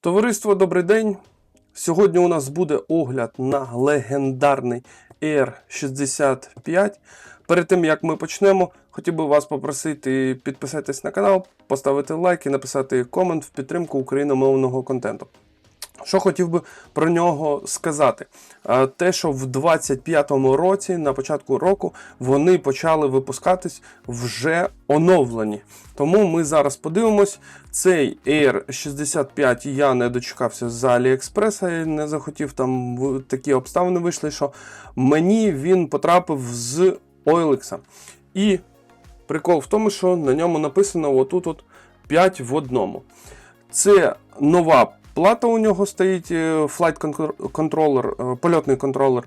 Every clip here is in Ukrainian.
Товариство, добрий день. Сьогодні у нас буде огляд на легендарний R65. Перед тим як ми почнемо, хотів би вас попросити підписатись на канал, поставити лайк і написати комент в підтримку україномовного контенту. Що хотів би про нього сказати? Те, що в 25-му році, на початку року, вони почали випускатись вже оновлені. Тому ми зараз подивимось. Цей Air 65 я не дочекався з і не захотів. Там такі обставини вийшли, що мені він потрапив з OLX. І прикол в тому, що на ньому написано отут от 5 в одному. Це нова плата у нього стоїть, е, Flight Controller, е, польотний контролер.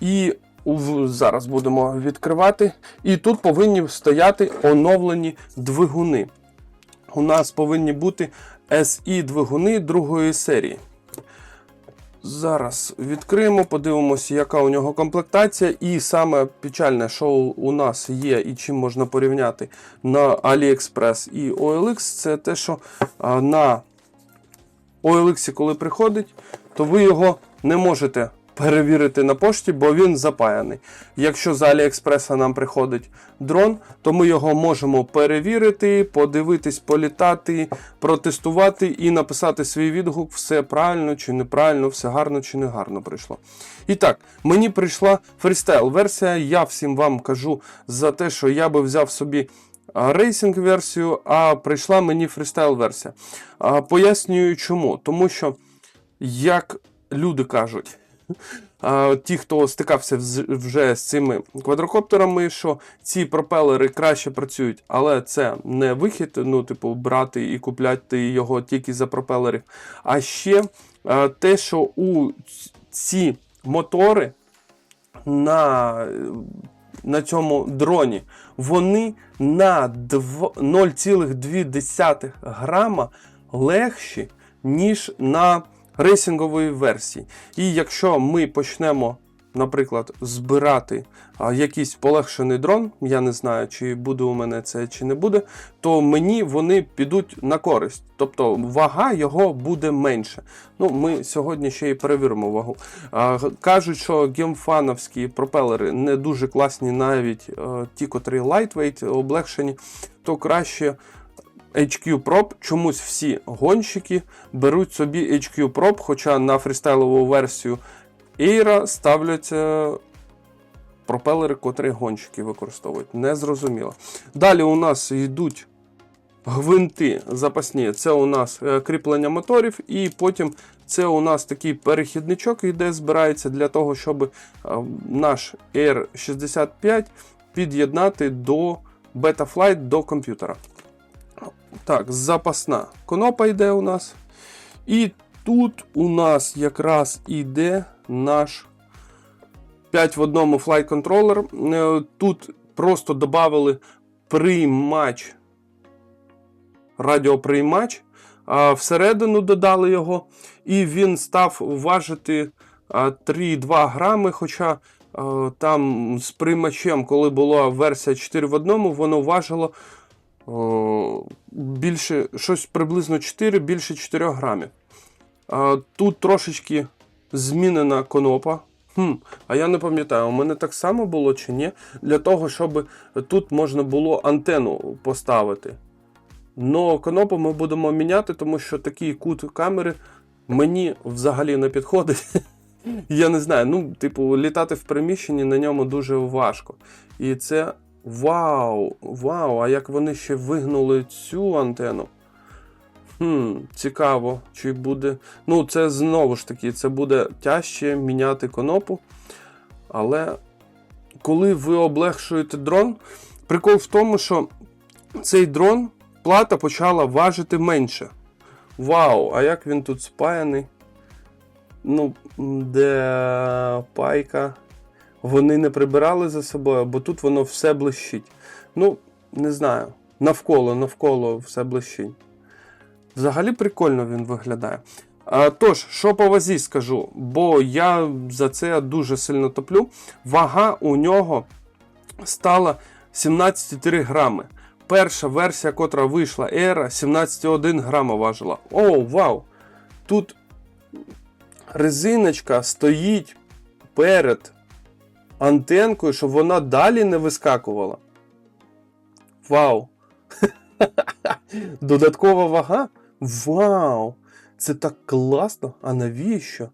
І зараз будемо відкривати. І тут повинні стояти оновлені двигуни. У нас повинні бути SI двигуни другої серії. Зараз відкриємо, подивимося, яка у нього комплектація. І саме печальне, що у нас є і чим можна порівняти на AliExpress і OLX, це те, що на OLX, коли приходить, то ви його не можете перевірити на пошті, бо він запаяний. Якщо з Аліекспреса нам приходить дрон, то ми його можемо перевірити, подивитись, політати, протестувати і написати свій відгук, все правильно чи неправильно, все гарно чи не гарно прийшло. І так, мені прийшла фрістайл-версія. Я всім вам кажу за те, що я би взяв собі а, рейсинг-версію, а прийшла мені фрістайл-версія. Пояснюю чому. Тому що, як люди кажуть, ті, хто стикався вже з цими квадрокоптерами, що ці пропелери краще працюють, але це не вихід, ну, типу, брати і купляти його тільки за пропелерів. А ще те, що у ці мотори на, на цьому дроні, вони на 0,2 грама легші, ніж на рейсингової версії. І якщо ми почнемо, наприклад, збирати якийсь полегшений дрон, я не знаю, чи буде у мене це чи не буде, то мені вони підуть на користь. Тобто вага його буде менше. Ну, ми сьогодні ще й перевіримо вагу. Кажуть, що гемфановські пропелери не дуже класні, навіть ті, котрі lightweight, облегшені, то краще HQ Prop. Чомусь всі гонщики беруть собі HQ Prop, хоча на фрістайлову версію Air ставляться пропелери, котрі гонщики використовують. Незрозуміло. Далі у нас йдуть гвинти запасні. Це у нас е, кріплення моторів, і потім це у нас такий перехідничок, йде, збирається для того, щоб е, наш Air 65 під'єднати до Betaflight до комп'ютера. Так, запасна конопа йде у нас. І тут у нас якраз іде наш 5 в одному Flight. Е, Тут просто додали приймач, радіоприймач, всередину додали його, і він став важити а, 3,2 грами. Хоча там з приймачем, коли була версія 4 в одному, воно важило більше, щось приблизно 4, більше 4 грамів. Тут трошечки змінена конопа. Хм, а я не пам'ятаю, у мене так само було чи ні, для того, щоб тут можна було антенну поставити. Но конопу ми будемо міняти, тому що такий кут камери мені взагалі не підходить. Я не знаю, ну, типу, літати в приміщенні на ньому дуже важко. І це вау! Вау! А як вони ще вигнули цю антенну? Хм, цікаво, чи буде. Ну, це знову ж таки, це буде тяжче міняти конопу. Але коли ви облегшуєте дрон, прикол в тому, що цей дрон плата почала важити менше. Вау, а як він тут спаяний? Ну, де пайка. Вони не прибирали за собою, бо тут воно все блищить. Ну, не знаю. Навколо, навколо все блищить. Взагалі прикольно він виглядає. А, тож, що по вазі скажу, бо я за це дуже сильно топлю. Вага у нього стала 17,3 грами. Перша версія, котра вийшла, Era, 17,1 грама важила. О, вау! тут резиночка стоїть перед антенкою, щоб вона далі не вискакувала. Вау! Додаткова вага? Вау! Це так класно! А навіщо?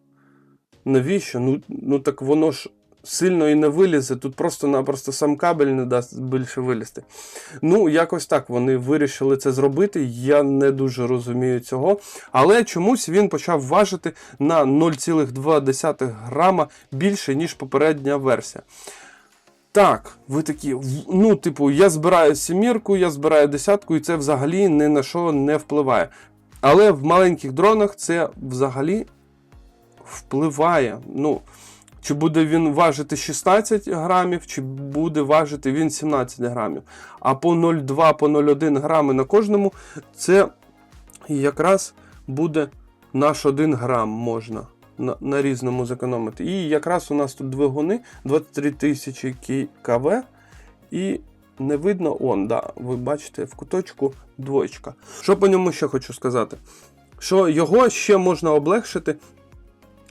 Навіщо? Ну, ну так воно ж сильно і не вилізе. Тут просто-напросто сам кабель не дасть більше вилізти. Ну, якось так вони вирішили це зробити. Я не дуже розумію цього. Але чомусь він почав важити на 0,2 грама більше, ніж попередня версія. Так, ви такі, ну, типу, я збираю сімірку, я збираю десятку, і це взагалі ні на що не впливає. Але в маленьких дронах це взагалі впливає. Ну, чи буде він важити 16 грамів, чи буде важити він 17 грамів. А по 0,2, по 0,1 грами на кожному це якраз буде наш 1 грам можна на, на різному зекономити. І якраз у нас тут двигуни 23 тисячі КВ. І не видно, он, да, ви бачите, в куточку двоєчка. Що по ньому ще хочу сказати? Що його ще можна облегшити.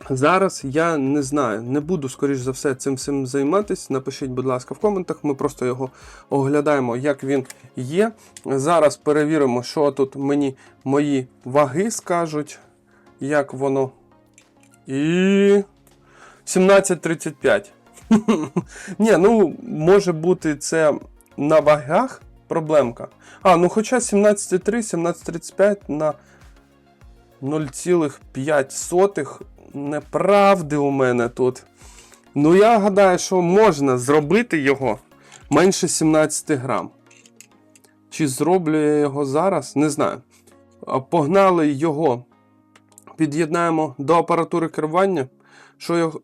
Зараз я не знаю, не буду, скоріш за все, цим всім займатися. Напишіть, будь ласка, в коментах. Ми просто його оглядаємо, як він є. Зараз перевіримо, що тут мені мої ваги скажуть, як воно. І 17.35. Ні, ну може бути це на вагах проблемка. А, ну хоча 17,3, 17,35 на 0,5 неправди у мене тут. Ну, я гадаю, що можна зробити його менше 17 грам. Чи зроблю я його зараз? Не знаю. Погнали його. Під'єднаємо до апаратури керування. Що його.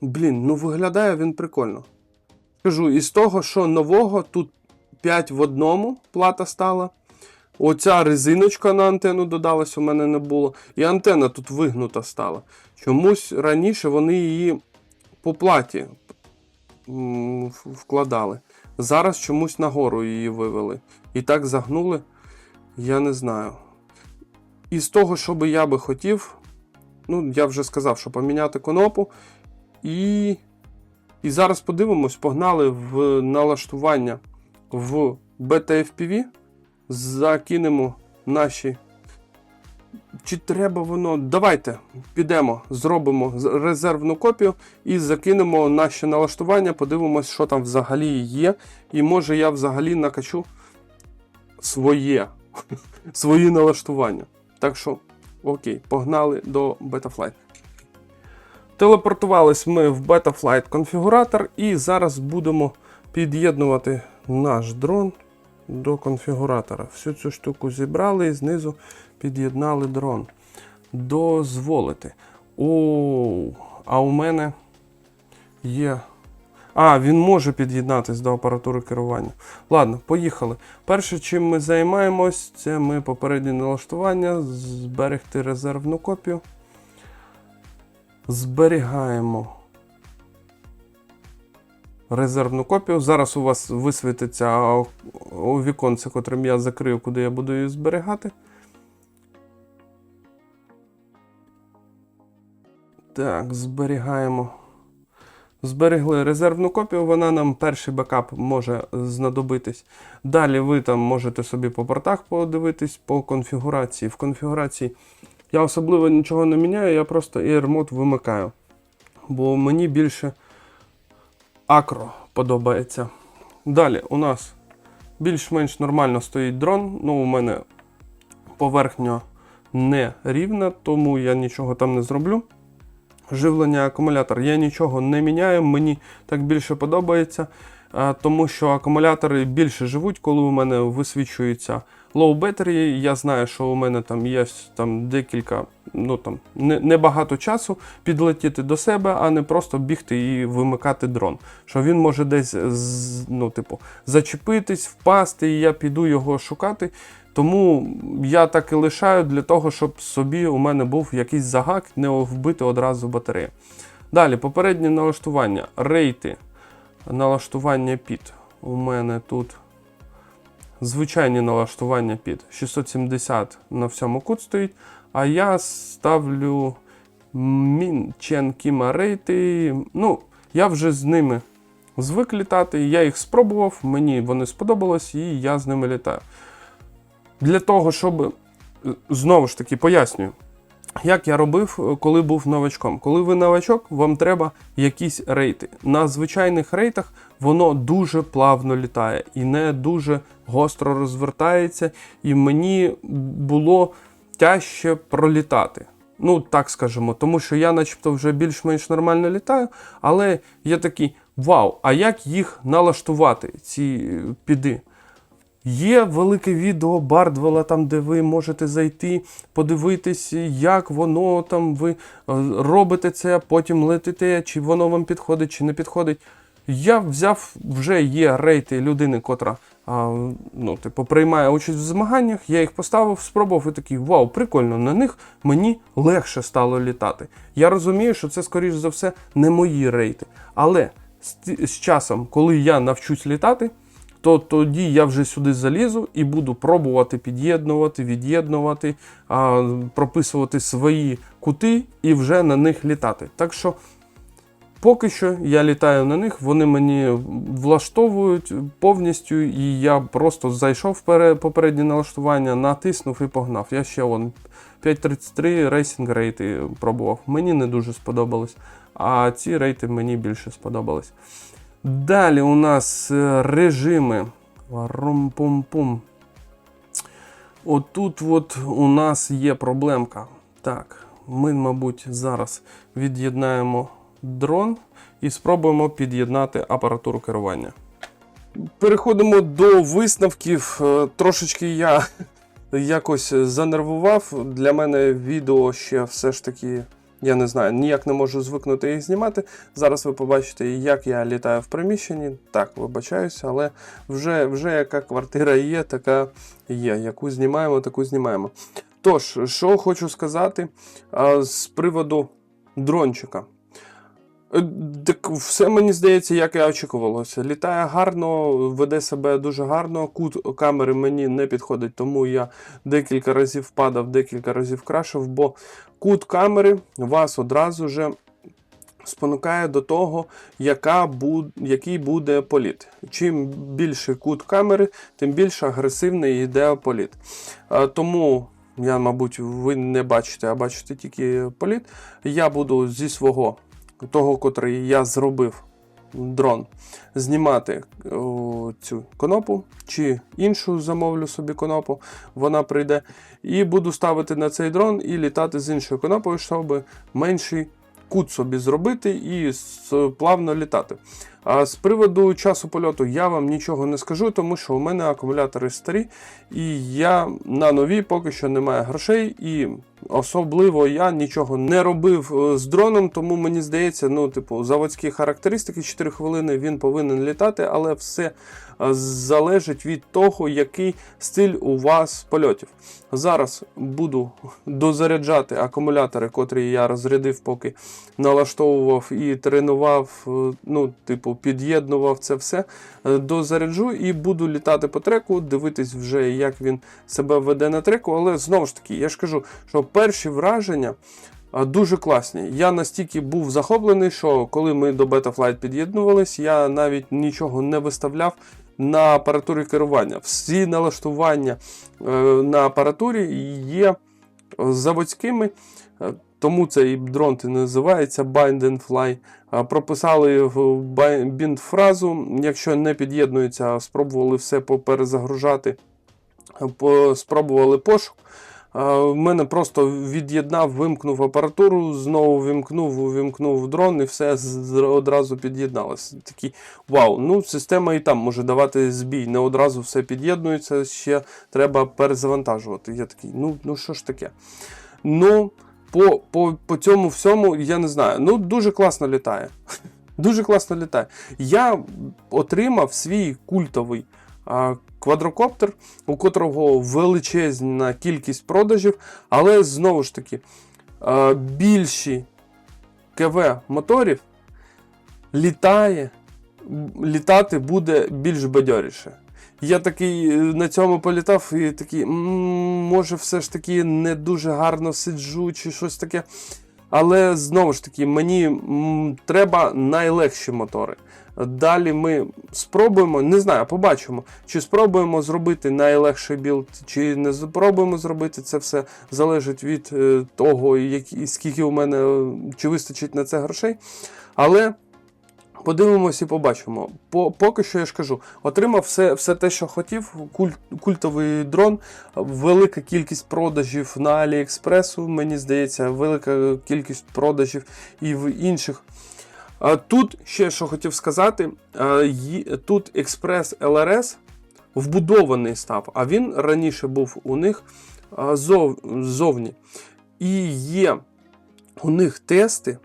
Блін, ну виглядає він прикольно. Скажу, із того, що нового тут 5 в одному плата стала. Оця резиночка на антенну додалась, у мене не було. І антенна тут вигнута стала. Чомусь раніше вони її по платі вкладали. Зараз чомусь нагору її вивели. І так загнули, я не знаю. І з того, що би я би хотів, ну, я вже сказав, що поміняти конопу. І, і зараз подивимось, погнали в налаштування в BTFPV закинемо наші. Чи треба воно? Давайте підемо, зробимо резервну копію і закинемо наші налаштування, подивимось, що там взагалі є. І може я взагалі накачу своє, свої налаштування. Так що, окей, погнали до Betaflight. Телепортувались ми в Betaflight конфігуратор і зараз будемо під'єднувати наш дрон до конфігуратора. Всю цю штуку зібрали і знизу під'єднали дрон. Дозволити. О, а у мене є. А, він може під'єднатись до апаратури керування. Ладно, поїхали. Перше, чим ми займаємось, це ми попереднє налаштування, зберегти резервну копію. Зберігаємо резервну копію. Зараз у вас висвітиться віконце, котрим я закрию, куди я буду її зберігати. Так, зберігаємо. Зберегли резервну копію, вона нам перший бекап може знадобитись. Далі ви там можете собі по портах подивитись по конфігурації. В конфігурації я особливо нічого не міняю, я просто AirMode вимикаю. Бо мені більше акро подобається. Далі у нас більш-менш нормально стоїть дрон. Ну, у мене поверхня не рівна, тому я нічого там не зроблю. Живлення акумулятор я нічого не міняю, мені так більше подобається, тому що акумулятори більше живуть, коли у мене висвічується low battery. Я знаю, що у мене там є там декілька, ну там не- небагато часу підлетіти до себе, а не просто бігти і вимикати дрон. Що він може десь ну, типу, зачепитись, впасти, і я піду його шукати. Тому я так і лишаю для того, щоб собі у мене був якийсь загак, не вбити одразу батарею. Далі, попереднє налаштування. Рейти. Налаштування під. У мене тут звичайні налаштування під 670 на всьому кут стоїть. а я ставлю Мін Чен Кіма рейти. Ну, я вже з ними звик літати, я їх спробував, мені вони сподобалось, і я з ними літаю. Для того, щоб е, знову ж таки пояснюю, як я робив, е, коли був новачком. Коли ви новачок, вам треба якісь рейти. На звичайних рейтах воно дуже плавно літає і не дуже гостро розвертається, і мені було тяжче пролітати. Ну, так скажемо, тому що я, начебто, вже більш-менш нормально літаю, але я такий вау, а як їх налаштувати, ці е, піди? Є велике відео Бардвела, там, де ви можете зайти, подивитись, як воно там ви е, робите це, потім летите, чи воно вам підходить, чи не підходить. Я взяв, вже є рейти людини, котра ну, типу, приймає участь в змаганнях. Я їх поставив, спробував і такий вау, прикольно, на них мені легше стало літати. Я розумію, що це, скоріш за все, не мої рейти. Але з часом, коли я навчусь літати, то тоді я вже сюди залізу і буду пробувати під'єднувати, від'єднувати, прописувати свої кути і вже на них літати. Так що поки що я літаю на них, вони мені влаштовують повністю, і я просто зайшов попереднє налаштування, натиснув і погнав. Я ще вон 5.33 рейсінг рейти пробував. Мені не дуже сподобалось, а ці рейти мені більше сподобались. Далі у нас е, режими. Рум-пум-пум. Отут от у нас є проблемка. Так, ми, мабуть, зараз від'єднаємо дрон і спробуємо під'єднати апаратуру керування. Переходимо до висновків. Е, Трошечки я якось занервував. Для мене відео ще все ж таки, я не знаю, ніяк не можу звикнути їх знімати. Зараз ви побачите, як я літаю в приміщенні. Так, вибачаюся, але вже, вже яка квартира є, така є. Яку знімаємо, таку знімаємо. Тож, що хочу сказати а, з приводу дрончика. Е, Так все мені здається, як і очікувалося. Літає гарно, веде себе дуже гарно. Кут камери мені не підходить, тому я декілька разів падав, декілька разів крашив, бо кут камери вас одразу же спонукає до того, яка буд... який буде політ. Чим більший кут камери, тим більш агресивний йде політ. Е, Тому. Я, мабуть, ви не бачите, а бачите тільки політ. Я буду зі свого того, котрий я зробив дрон, знімати о, цю конопу чи іншу замовлю собі конопу, вона прийде. І буду ставити на цей дрон і літати з іншою конопою, щоб менший кут собі зробити і плавно літати. А з приводу часу польоту я вам нічого не скажу, тому що у мене акумулятори старі, і я на нові поки що немає грошей, і особливо я нічого не робив е, з дроном, тому мені здається, ну, типу, заводські характеристики 4 хвилини він повинен літати, але все е, залежить від того, який стиль у вас польотів. Зараз буду дозаряджати акумулятори, котрі я розрядив, поки налаштовував і тренував, е, ну, типу, під'єднував це все. Е, Дозаряджу і буду літати по треку, дивитись вже, як він себе веде на треку. Але знову ж таки, я ж кажу, що перші враження. Дуже класні. Я настільки був захоплений, що коли ми до Betaflight під'єднувались, я навіть нічого не виставляв на апаратурі керування. Всі налаштування е, на апаратурі є заводськими, тому цей дрон і називається Bind and Fly. Прописали в bind фразу, якщо не під'єднується, спробували все поперезагружати, е, спробували пошук. В мене просто від'єднав, вимкнув апаратуру, знову вимкнув, вимкнув дрон і все одразу під'єдналося. Такий вау, ну система і там може давати збій, не одразу все під'єднується, ще треба перезавантажувати. Я такий, ну, ну що ж таке? Ну, по, по, по цьому всьому я не знаю. Ну, дуже класно літає. Дуже класно літає. Я отримав свій культовий а, квадрокоптер, у котрого величезна кількість продажів, але знову ж таки, а, більші КВ моторів літає, літати буде більш бадьоріше. Я такий е, на цьому політав і такий, може, все ж таки не дуже гарно сиджу чи щось таке. Але знову ж таки, мені треба найлегші мотори. Далі ми спробуємо, не знаю, побачимо, чи спробуємо зробити найлегший білд, чи не спробуємо зробити це все залежить від е, того, які, скільки у мене е, чи вистачить на це грошей. Але подивимось і побачимо. По, поки що я ж кажу, отримав все, все те, що хотів. Куль, культовий дрон, велика кількість продажів на Аліекспресу, мені здається, велика кількість продажів і в інших. Тут ще що хотів сказати: тут Експрес LRS вбудований став, а він раніше був у них зов, зовні. І є у них тести,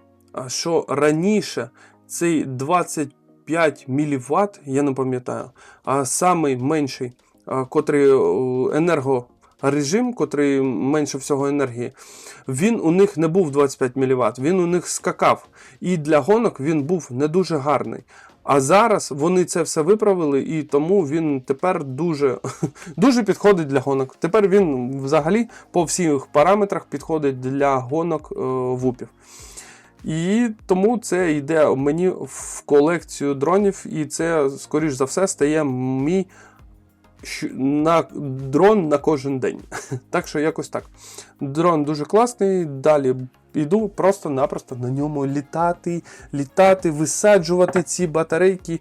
що раніше цей 25 мВт, я не пам'ятаю, а самий менший, котрий о, енергорежим, котрий менше всього енергії, він у них не був 25 мВт, він у них скакав. І для гонок він був не дуже гарний. А зараз вони це все виправили, і тому він тепер дуже, дуже підходить для гонок. Тепер він взагалі по всіх параметрах підходить для гонок е, вупів. І тому це йде мені в колекцію дронів, і це, скоріш за все, стає мій на дрон на кожен день. Так що якось так. Дрон дуже класний. Далі йду просто-напросто на ньому літати, літати, висаджувати ці батарейки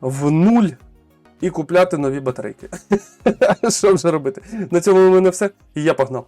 в нуль і купляти нові батарейки. Що вже робити? На цьому у мене все. Я погнав.